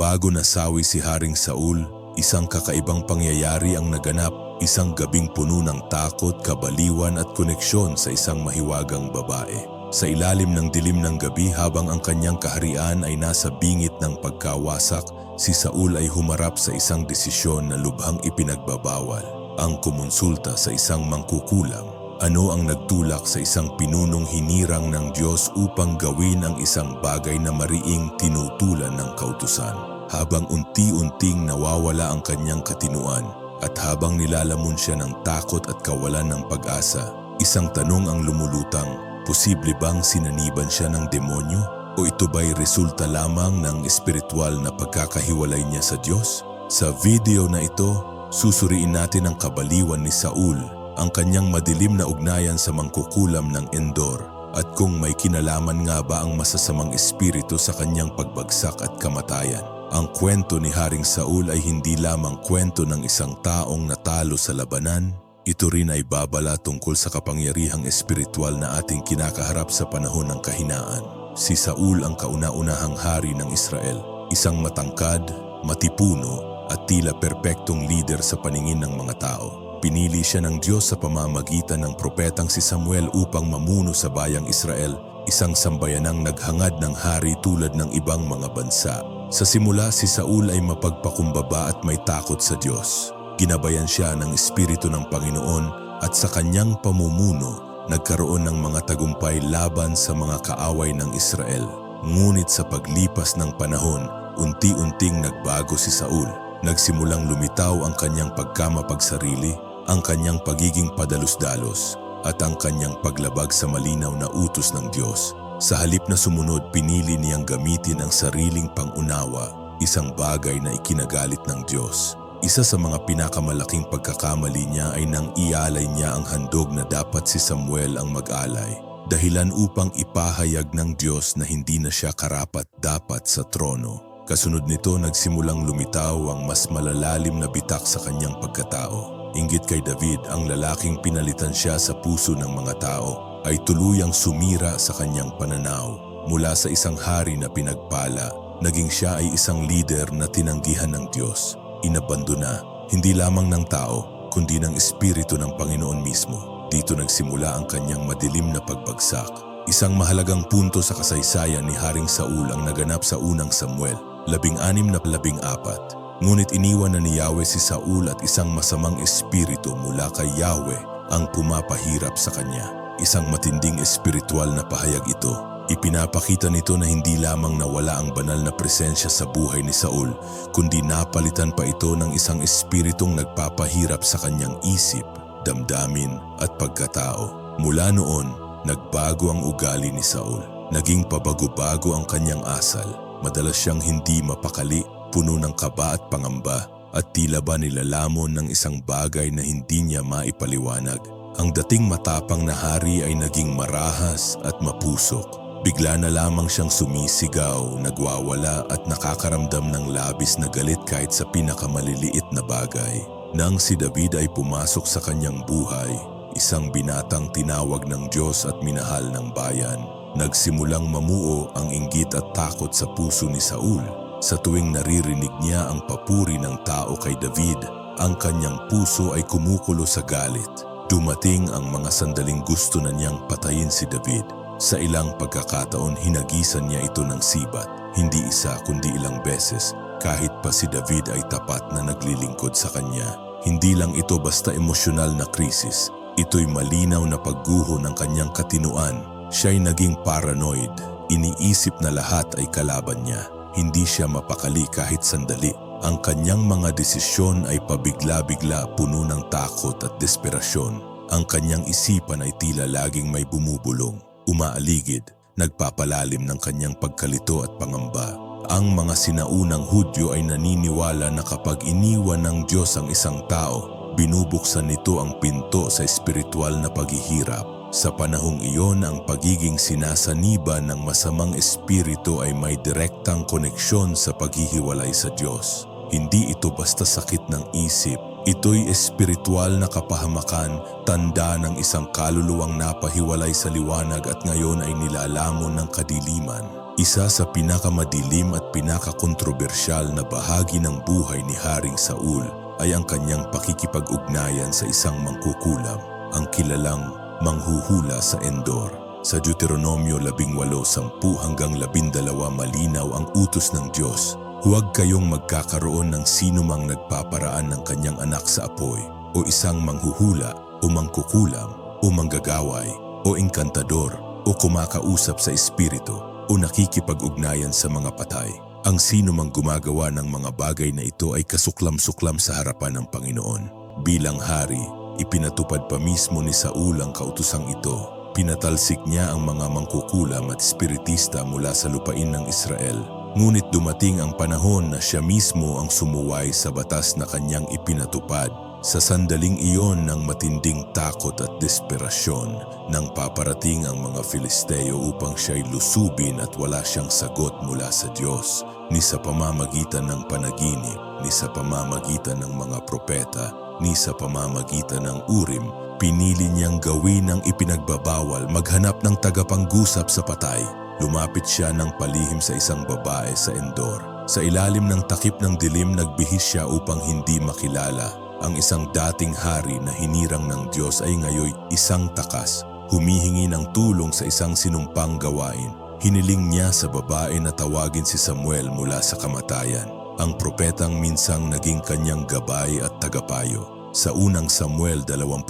Bago nasawi si Haring Saul, isang kakaibang pangyayari ang naganap, isang gabing puno ng takot, kabaliwan at koneksyon sa isang mahiwagang babae. Sa ilalim ng dilim ng gabi habang ang kanyang kaharian ay nasa bingit ng pagkawasak, si Saul ay humarap sa isang desisyon na lubhang ipinagbabawal, ang kumonsulta sa isang mangkukulam. Ano ang nagtulak sa isang pinunong hinirang ng Diyos upang gawin ang isang bagay na mariing tinutulan ng kautusan? Habang unti-unting nawawala ang kanyang katinuan at habang nilalamon siya ng takot at kawalan ng pag-asa, isang tanong ang lumulutang, posible bang sinaniban siya ng demonyo? O ito ba'y resulta lamang ng espiritual na pagkakahiwalay niya sa Diyos? Sa video na ito, susuriin natin ang kabaliwan ni Saul ang kanyang madilim na ugnayan sa mangkukulam ng Endor at kung may kinalaman nga ba ang masasamang espiritu sa kanyang pagbagsak at kamatayan. Ang kwento ni Haring Saul ay hindi lamang kwento ng isang taong natalo sa labanan, ito rin ay babala tungkol sa kapangyarihang espiritual na ating kinakaharap sa panahon ng kahinaan. Si Saul ang kauna-unahang hari ng Israel, isang matangkad, matipuno at tila perpektong leader sa paningin ng mga tao. Pinili siya ng Diyos sa pamamagitan ng propetang si Samuel upang mamuno sa bayang Israel, isang sambayanang naghangad ng hari tulad ng ibang mga bansa. Sa simula si Saul ay mapagpakumbaba at may takot sa Diyos. Ginabayan siya ng Espiritu ng Panginoon at sa kanyang pamumuno nagkaroon ng mga tagumpay laban sa mga kaaway ng Israel. Ngunit sa paglipas ng panahon, unti-unting nagbago si Saul. Nagsimulang lumitaw ang kanyang pagkamapagsarili ang kanyang pagiging padalos-dalos at ang kanyang paglabag sa malinaw na utos ng Diyos. Sa halip na sumunod, pinili niyang gamitin ang sariling pangunawa, isang bagay na ikinagalit ng Diyos. Isa sa mga pinakamalaking pagkakamali niya ay nang ialay niya ang handog na dapat si Samuel ang mag-alay. Dahilan upang ipahayag ng Diyos na hindi na siya karapat dapat sa trono. Kasunod nito nagsimulang lumitaw ang mas malalalim na bitak sa kanyang pagkatao. Inggit kay David ang lalaking pinalitan siya sa puso ng mga tao ay tuluyang sumira sa kanyang pananaw. Mula sa isang hari na pinagpala, naging siya ay isang leader na tinanggihan ng Diyos. Inabandona, hindi lamang ng tao, kundi ng Espiritu ng Panginoon mismo. Dito nagsimula ang kanyang madilim na pagbagsak. Isang mahalagang punto sa kasaysayan ni Haring Saul ang naganap sa unang Samuel, labing-anim na labing apat. Ngunit iniwan na ni Yahweh si Saul at isang masamang espiritu mula kay Yahweh ang pumapahirap sa kanya. Isang matinding espiritual na pahayag ito. Ipinapakita nito na hindi lamang nawala ang banal na presensya sa buhay ni Saul, kundi napalitan pa ito ng isang espiritong nagpapahirap sa kanyang isip, damdamin at pagkatao. Mula noon, nagbago ang ugali ni Saul. Naging pabago-bago ang kanyang asal. Madalas siyang hindi mapakali puno ng kaba at pangamba at tila ba nilalamon ng isang bagay na hindi niya maipaliwanag. Ang dating matapang na hari ay naging marahas at mapusok. Bigla na lamang siyang sumisigaw, nagwawala at nakakaramdam ng labis na galit kahit sa pinakamaliliit na bagay. Nang si David ay pumasok sa kanyang buhay, isang binatang tinawag ng Diyos at minahal ng bayan, nagsimulang mamuo ang inggit at takot sa puso ni Saul sa tuwing naririnig niya ang papuri ng tao kay David, ang kanyang puso ay kumukulo sa galit. Dumating ang mga sandaling gusto na niyang patayin si David. Sa ilang pagkakataon hinagisan niya ito ng sibat, hindi isa kundi ilang beses, kahit pa si David ay tapat na naglilingkod sa kanya. Hindi lang ito basta emosyonal na krisis, ito'y malinaw na pagguho ng kanyang katinuan. Siya'y naging paranoid, iniisip na lahat ay kalaban niya. Hindi siya mapakali kahit sandali. Ang kanyang mga desisyon ay pabigla-bigla puno ng takot at desperasyon. Ang kanyang isipan ay tila laging may bumubulong, umaaligid, nagpapalalim ng kanyang pagkalito at pangamba. Ang mga sinaunang Hudyo ay naniniwala na kapag iniwan ng Diyos ang isang tao, binubuksan nito ang pinto sa espiritual na paghihirap sa panahong iyon ang pagiging sinasaniba ng masamang espiritu ay may direktang koneksyon sa paghihiwalay sa Diyos. Hindi ito basta sakit ng isip, ito'y espiritual na kapahamakan, tanda ng isang kaluluwang napahiwalay sa liwanag at ngayon ay nilalamon ng kadiliman. Isa sa pinakamadilim at pinakakontrobersyal na bahagi ng buhay ni Haring Saul ay ang kanyang pakikipag-ugnayan sa isang mangkukulam, ang kilalang manghuhula sa Endor. Sa Deuteronomio 18:10 hanggang 12 malinaw ang utos ng Diyos. Huwag kayong magkakaroon ng sino mang nagpaparaan ng kanyang anak sa apoy o isang manghuhula o mangkukulam o manggagaway o engkantador o kumakausap sa espiritu o nakikipag-ugnayan sa mga patay. Ang sino mang gumagawa ng mga bagay na ito ay kasuklam-suklam sa harapan ng Panginoon. Bilang hari, ipinatupad pa mismo ni Saul ang kautusang ito. Pinatalsik niya ang mga mangkukulam at espiritista mula sa lupain ng Israel. Ngunit dumating ang panahon na siya mismo ang sumuway sa batas na kanyang ipinatupad. Sa sandaling iyon ng matinding takot at desperasyon nang paparating ang mga Filisteo upang siya'y lusubin at wala siyang sagot mula sa Diyos, ni sa pamamagitan ng panaginip, ni sa pamamagitan ng mga propeta, ni sa pamamagitan ng urim, pinili niyang gawin ang ipinagbabawal maghanap ng tagapanggusap sa patay. Lumapit siya ng palihim sa isang babae sa Endor. Sa ilalim ng takip ng dilim nagbihis siya upang hindi makilala. Ang isang dating hari na hinirang ng Diyos ay ngayoy isang takas, humihingi ng tulong sa isang sinumpang gawain. Hiniling niya sa babae na tawagin si Samuel mula sa kamatayan. Ang propetang minsang naging kanyang gabay at tagapayo. Sa unang Samuel 28,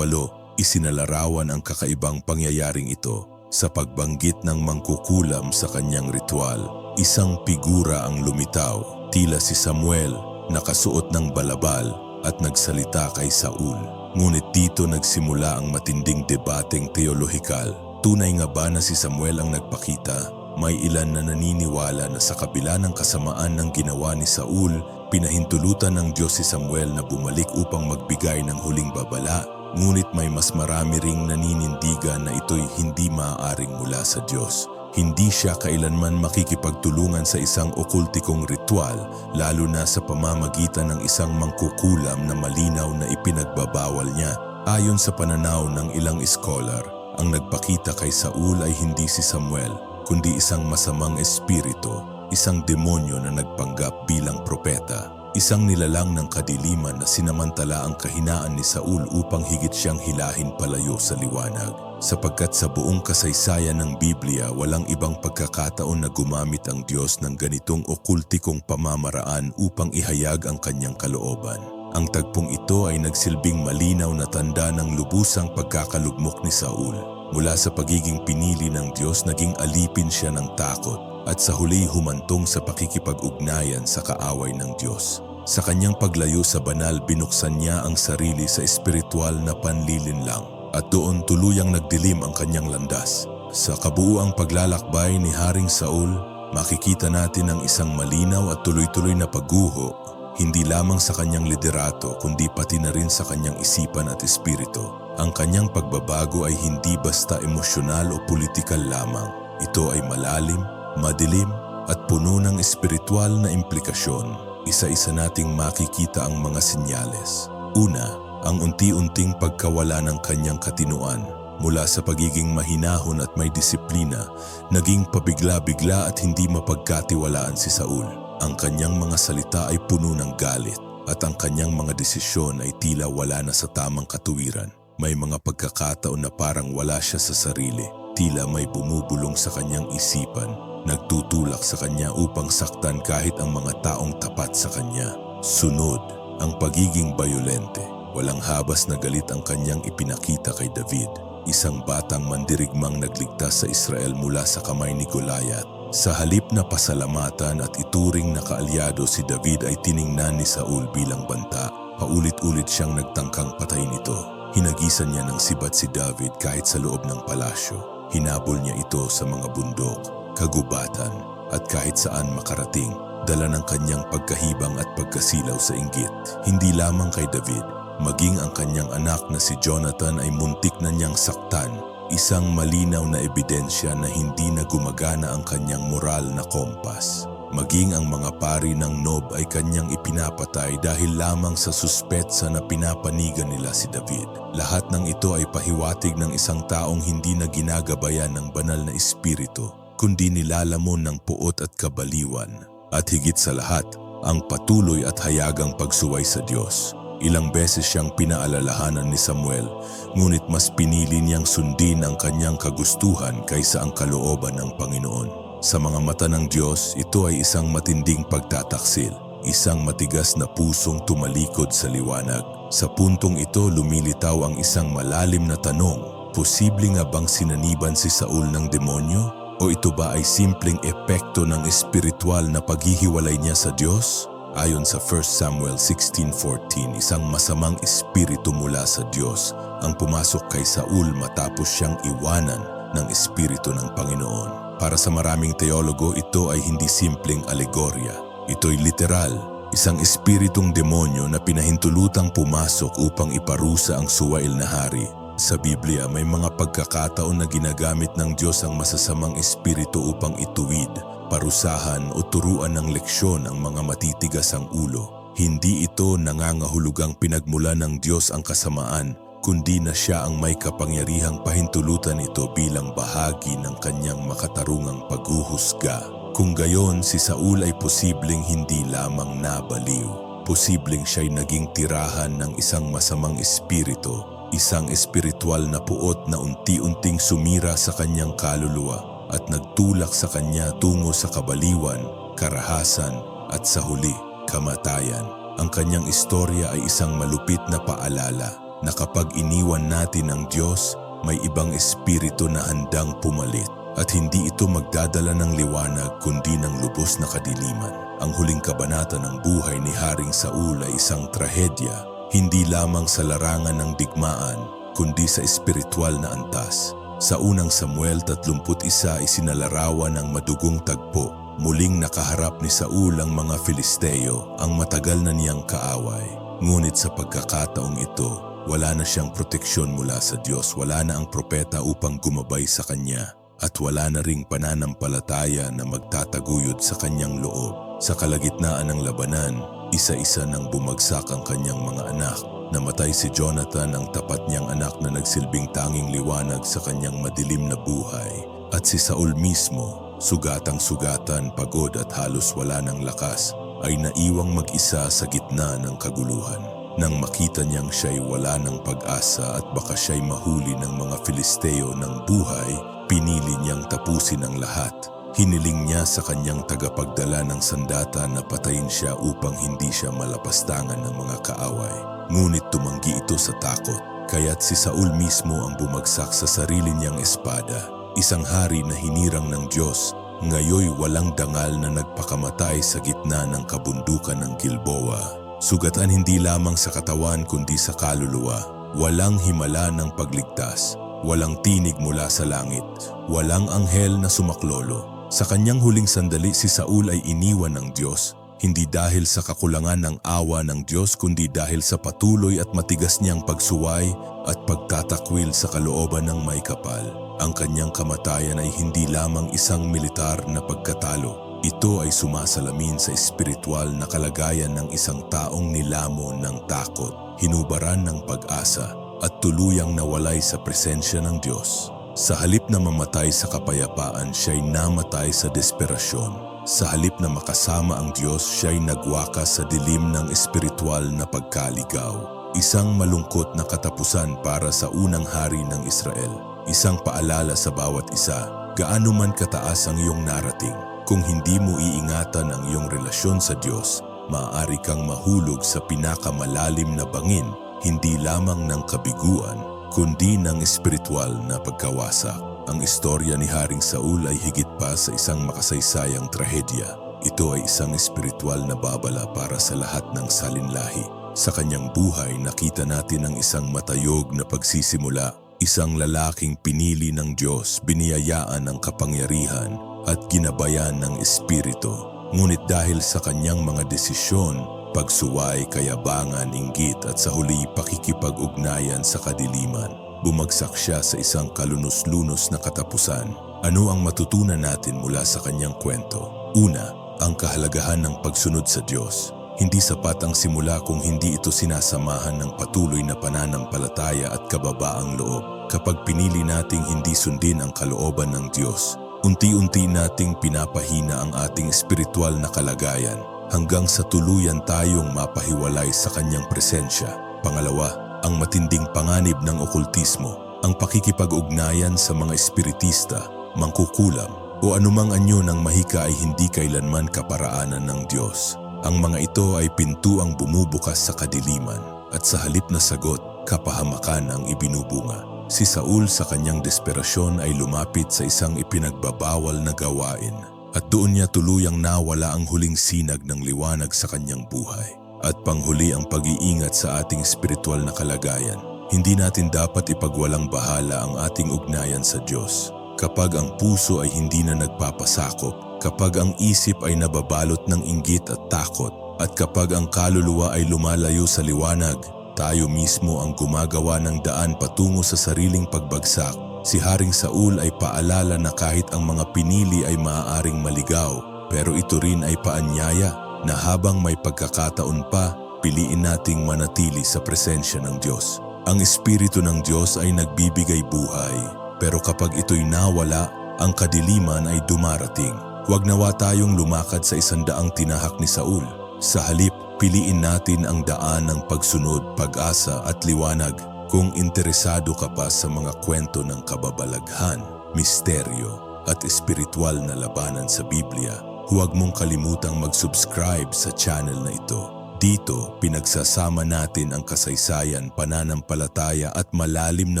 isinalarawan ang kakaibang pangyayaring ito sa pagbanggit ng mangkukulam sa kanyang ritual. Isang figura ang lumitaw, tila si Samuel, nakasuot ng balabal at nagsalita kay Saul. Ngunit dito nagsimula ang matinding debateng teolohikal. Tunay nga ba na si Samuel ang nagpakita? May ilan na naniniwala na sa kabila ng kasamaan ng ginawa ni Saul, pinahintulutan ng Diyos si Samuel na bumalik upang magbigay ng huling babala. Ngunit may mas marami ring naninindigan na ito'y hindi maaaring mula sa Diyos. Hindi siya kailanman makikipagtulungan sa isang okultikong ritual, lalo na sa pamamagitan ng isang mangkukulam na malinaw na ipinagbabawal niya. Ayon sa pananaw ng ilang scholar, ang nagpakita kay Saul ay hindi si Samuel, kundi isang masamang espiritu, isang demonyo na nagpanggap bilang propeta. Isang nilalang ng kadiliman na sinamantala ang kahinaan ni Saul upang higit siyang hilahin palayo sa liwanag. Sapagkat sa buong kasaysayan ng Biblia, walang ibang pagkakataon na gumamit ang Diyos ng ganitong okultikong pamamaraan upang ihayag ang kanyang kalooban. Ang tagpong ito ay nagsilbing malinaw na tanda ng lubusang pagkakalugmok ni Saul. Mula sa pagiging pinili ng Diyos, naging alipin siya ng takot at sa huli humantong sa pakikipag-ugnayan sa kaaway ng Diyos. Sa kanyang paglayo sa banal, binuksan niya ang sarili sa espiritual na panlilinlang at doon tuluyang nagdilim ang kanyang landas. Sa kabuuang paglalakbay ni Haring Saul, makikita natin ang isang malinaw at tuloy-tuloy na pagguho, hindi lamang sa kanyang liderato kundi pati na rin sa kanyang isipan at espiritu. Ang kanyang pagbabago ay hindi basta emosyonal o politikal lamang. Ito ay malalim, madilim at puno ng espiritual na implikasyon isa-isa nating makikita ang mga senyales. Una, ang unti-unting pagkawala ng kanyang katinuan. Mula sa pagiging mahinahon at may disiplina, naging pabigla-bigla at hindi mapagkatiwalaan si Saul. Ang kanyang mga salita ay puno ng galit at ang kanyang mga desisyon ay tila wala na sa tamang katuwiran. May mga pagkakataon na parang wala siya sa sarili, tila may bumubulong sa kanyang isipan nagtutulak sa kanya upang saktan kahit ang mga taong tapat sa kanya. Sunod, ang pagiging bayolente. Walang habas na galit ang kanyang ipinakita kay David, isang batang mandirigmang nagligtas sa Israel mula sa kamay ni Goliath. Sa halip na pasalamatan at ituring na kaalyado si David ay tiningnan ni Saul bilang banta. Paulit-ulit siyang nagtangkang patayin ito. Hinagisan niya ng sibat si David kahit sa loob ng palasyo. Hinabol niya ito sa mga bundok kagubatan at kahit saan makarating, dala ng kanyang pagkahibang at pagkasilaw sa inggit. Hindi lamang kay David, maging ang kanyang anak na si Jonathan ay muntik na niyang saktan, isang malinaw na ebidensya na hindi na gumagana ang kanyang moral na kompas. Maging ang mga pari ng Nob ay kanyang ipinapatay dahil lamang sa suspetsa na pinapanigan nila si David. Lahat ng ito ay pahiwatig ng isang taong hindi na ginagabayan ng banal na espiritu kundi nilalamon ng puot at kabaliwan. At higit sa lahat, ang patuloy at hayagang pagsuway sa Diyos. Ilang beses siyang pinaalalahanan ni Samuel, ngunit mas pinili niyang sundin ang kanyang kagustuhan kaysa ang kalooban ng Panginoon. Sa mga mata ng Diyos, ito ay isang matinding pagtataksil, isang matigas na pusong tumalikod sa liwanag. Sa puntong ito lumilitaw ang isang malalim na tanong, posible nga bang sinaniban si Saul ng demonyo? O ito ba ay simpleng epekto ng espiritual na paghihiwalay niya sa Diyos? Ayon sa 1 Samuel 16.14, isang masamang espiritu mula sa Diyos ang pumasok kay Saul matapos siyang iwanan ng espiritu ng Panginoon. Para sa maraming teologo, ito ay hindi simpleng alegorya. Ito'y literal, isang espiritong demonyo na pinahintulutang pumasok upang iparusa ang suwail na hari. Sa Biblia, may mga pagkakataon na ginagamit ng Diyos ang masasamang espiritu upang ituwid, parusahan o turuan ng leksyon ang mga matitigas ang ulo. Hindi ito nangangahulugang pinagmula ng Diyos ang kasamaan, kundi na siya ang may kapangyarihang pahintulutan ito bilang bahagi ng kanyang makatarungang paghuhusga. Kung gayon, si Saul ay posibleng hindi lamang nabaliw. Posibleng siya'y naging tirahan ng isang masamang espiritu, isang espiritual na puot na unti-unting sumira sa kanyang kaluluwa at nagtulak sa kanya tungo sa kabaliwan, karahasan at sa huli, kamatayan. Ang kanyang istorya ay isang malupit na paalala na kapag iniwan natin ang Diyos, may ibang espiritu na handang pumalit at hindi ito magdadala ng liwanag kundi ng lubos na kadiliman. Ang huling kabanata ng buhay ni Haring Saul ay isang trahedya, hindi lamang sa larangan ng digmaan, kundi sa espiritual na antas. Sa unang Samuel 31 isinalarawan ng madugong tagpo. Muling nakaharap ni Saul ang mga Filisteo, ang matagal na niyang kaaway. Ngunit sa pagkakataong ito, wala na siyang proteksyon mula sa Diyos, wala na ang propeta upang gumabay sa kanya, at wala na ring pananampalataya na magtataguyod sa kanyang loob. Sa kalagitnaan ng labanan, isa-isa nang bumagsak ang kanyang mga anak. Namatay si Jonathan ang tapat niyang anak na nagsilbing tanging liwanag sa kanyang madilim na buhay. At si Saul mismo, sugatang sugatan, pagod at halos wala ng lakas, ay naiwang mag-isa sa gitna ng kaguluhan. Nang makita niyang siya'y wala ng pag-asa at baka siya'y mahuli ng mga Filisteo ng buhay, pinili niyang tapusin ang lahat. Hiniling niya sa kanyang tagapagdala ng sandata na patayin siya upang hindi siya malapastangan ng mga kaaway. Ngunit tumanggi ito sa takot, kaya't si Saul mismo ang bumagsak sa sarili niyang espada. Isang hari na hinirang ng Diyos, ngayoy walang dangal na nagpakamatay sa gitna ng kabundukan ng Gilboa. Sugatan hindi lamang sa katawan kundi sa kaluluwa. Walang himala ng pagligtas, walang tinig mula sa langit, walang anghel na sumaklolo. Sa kanyang huling sandali si Saul ay iniwan ng Diyos, hindi dahil sa kakulangan ng awa ng Diyos kundi dahil sa patuloy at matigas niyang pagsuway at pagtatakwil sa kalooban ng may kapal. Ang kanyang kamatayan ay hindi lamang isang militar na pagkatalo. Ito ay sumasalamin sa espiritual na kalagayan ng isang taong nilamon ng takot, hinubaran ng pag-asa at tuluyang nawalay sa presensya ng Diyos. Sa halip na mamatay sa kapayapaan, siya'y namatay sa desperasyon. Sa halip na makasama ang Diyos, siya'y nagwakas sa dilim ng espiritual na pagkaligaw. Isang malungkot na katapusan para sa unang hari ng Israel. Isang paalala sa bawat isa, gaano man kataas ang iyong narating, kung hindi mo iingatan ang iyong relasyon sa Diyos, maaari kang mahulog sa pinakamalalim na bangin, hindi lamang ng kabiguan, kundi ng espiritual na pagkawasak. Ang istorya ni Haring Saul ay higit pa sa isang makasaysayang trahedya. Ito ay isang espiritual na babala para sa lahat ng salinlahi. Sa kanyang buhay, nakita natin ang isang matayog na pagsisimula, isang lalaking pinili ng Diyos, biniyayaan ng kapangyarihan at ginabayan ng Espiritu. Ngunit dahil sa kanyang mga desisyon, pagsuway, kayabangan, inggit at sa huli pakikipag-ugnayan sa kadiliman, bumagsak siya sa isang kalunos-lunos na katapusan. Ano ang matutunan natin mula sa kanyang kwento? Una, ang kahalagahan ng pagsunod sa Diyos. Hindi sapat ang simula kung hindi ito sinasamahan ng patuloy na pananampalataya at kababaang loob. Kapag pinili nating hindi sundin ang kalooban ng Diyos, unti-unti nating pinapahina ang ating espiritual na kalagayan hanggang sa tuluyan tayong mapahiwalay sa kanyang presensya. Pangalawa, ang matinding panganib ng okultismo, ang pakikipag-ugnayan sa mga espiritista, mangkukulam, o anumang anyo ng mahika ay hindi kailanman kaparaanan ng Diyos. Ang mga ito ay pintuang bumubukas sa kadiliman at sa halip na sagot, kapahamakan ang ibinubunga. Si Saul sa kanyang desperasyon ay lumapit sa isang ipinagbabawal na gawain at doon niya tuluyang nawala ang huling sinag ng liwanag sa kanyang buhay. At panghuli ang pag-iingat sa ating spiritual na kalagayan. Hindi natin dapat ipagwalang bahala ang ating ugnayan sa Diyos. Kapag ang puso ay hindi na nagpapasakop, kapag ang isip ay nababalot ng inggit at takot, at kapag ang kaluluwa ay lumalayo sa liwanag, tayo mismo ang gumagawa ng daan patungo sa sariling pagbagsak. Si Haring Saul ay paalala na kahit ang mga pinili ay maaaring maligaw, pero ito rin ay paanyaya na habang may pagkakataon pa, piliin nating manatili sa presensya ng Diyos. Ang Espiritu ng Diyos ay nagbibigay buhay, pero kapag ito'y nawala, ang kadiliman ay dumarating. Huwag nawa tayong lumakad sa isandaang tinahak ni Saul. Sa halip, piliin natin ang daan ng pagsunod, pag-asa at liwanag. Kung interesado ka pa sa mga kwento ng kababalaghan, misteryo at espiritual na labanan sa Biblia, huwag mong kalimutang mag-subscribe sa channel na ito. Dito, pinagsasama natin ang kasaysayan, pananampalataya at malalim na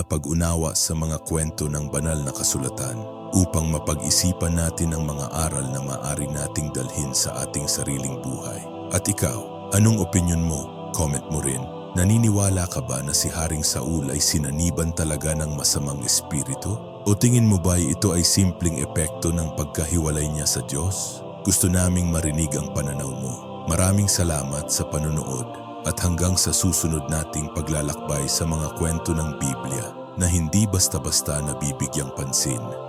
pag-unawa sa mga kwento ng banal na kasulatan upang mapag-isipan natin ang mga aral na maaari nating dalhin sa ating sariling buhay. At ikaw, anong opinion mo? Comment mo rin. Naniniwala ka ba na si Haring Saul ay sinaniban talaga ng masamang espiritu? O tingin mo ba ito ay simpleng epekto ng pagkahiwalay niya sa Diyos? Gusto naming marinig ang pananaw mo. Maraming salamat sa panonood at hanggang sa susunod nating paglalakbay sa mga kwento ng Biblia na hindi basta-basta nabibigyang pansin